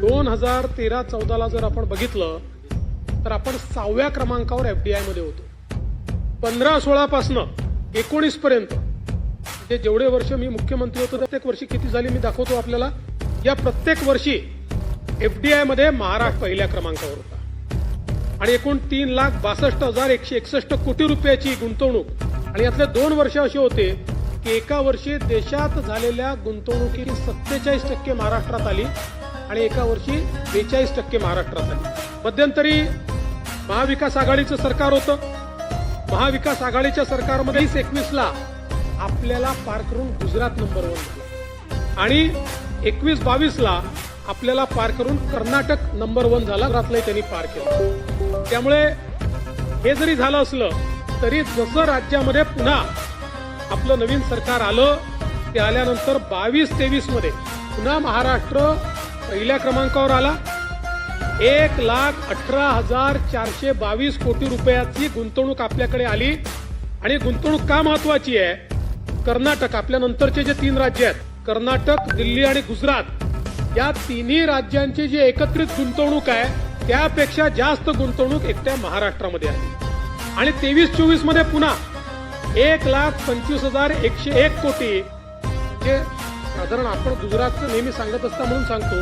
दोन हजार तेरा चौदाला जर आपण बघितलं तर आपण सहाव्या क्रमांकावर एफ डी आयमध्ये होतो. पंधरा सोळापासनं एकोणीस पर्यंत म्हणजे जेवढे वर्ष मी मुख्यमंत्री होतो प्रत्येक वर्षी किती झाली मी दाखवतो आपल्याला. या प्रत्येक वर्षी एफ डी आयमध्ये महाराष्ट्र पहिल्या क्रमांकावर होता. आणि एकूण तीन लाख बासष्ट हजार एकशे एकसष्ट कोटी रुपयाची गुंतवणूक. आणि यातले दोन वर्ष असे होते की एका वर्षी देशात झालेल्या गुंतवणुकीची सत्तेचाळीस टक्के महाराष्ट्रात आली. आणि एका वर्षी बेचाळीस टक्के महाराष्ट्रात आली मध्यंतरी महाविकास आघाडीचं सरकार होतं. महाविकास आघाडीच्या सरकारमध्येच एकवीसला आपल्याला पार करून गुजरात नंबर वन झाला. आणि एकवीस बावीसला आपल्याला पार करून कर्नाटक नंबर वन झाला. गुजरातलाही त्यांनी पार केलं. त्यामुळे हे जरी झालं असलं तरी जसं राज्यामध्ये पुन्हा आपलं नवीन सरकार आलं ते आल्यानंतर बावीस तेवीसमध्ये पुन्हा महाराष्ट्र पहिल्या क्रमांकावर आला. एक लाख अठरा हजार चारशे बावीस कोटी रुपयाची गुंतवणूक आपल्याकडे आली. आणि गुंतवणूक का महत्वाची आहे? कर्नाटक आपल्या नंतरचे जे तीन राज्य आहेत कर्नाटक दिल्ली आणि गुजरात या तिन्ही राज्यांची जी एकत्रित गुंतवणूक आहे त्यापेक्षा जास्त गुंतवणूक एकट्या महाराष्ट्रामध्ये आली. आणि तेवीस चोवीसमध्ये पुन्हा एक लाख पंचवीस हजार एकशे एक कोटी जे साधारण आपण गुजरातचं नेहमी सांगत असता म्हणून सांगतो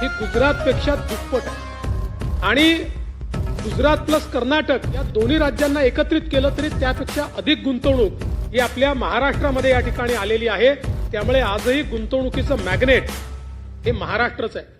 हे गुजरातपेक्षा दुप्पट आहे. आणि गुजरात प्लस कर्नाटक या दोन्ही राज्यांना एकत्रित केलं तरी त्यापेक्षा अधिक गुंतवणूक ही आपल्या महाराष्ट्रामध्ये या ठिकाणी आलेली आहे. त्यामुळे आजही गुंतवणुकीचं मॅग्नेट हे महाराष्ट्रच आहे.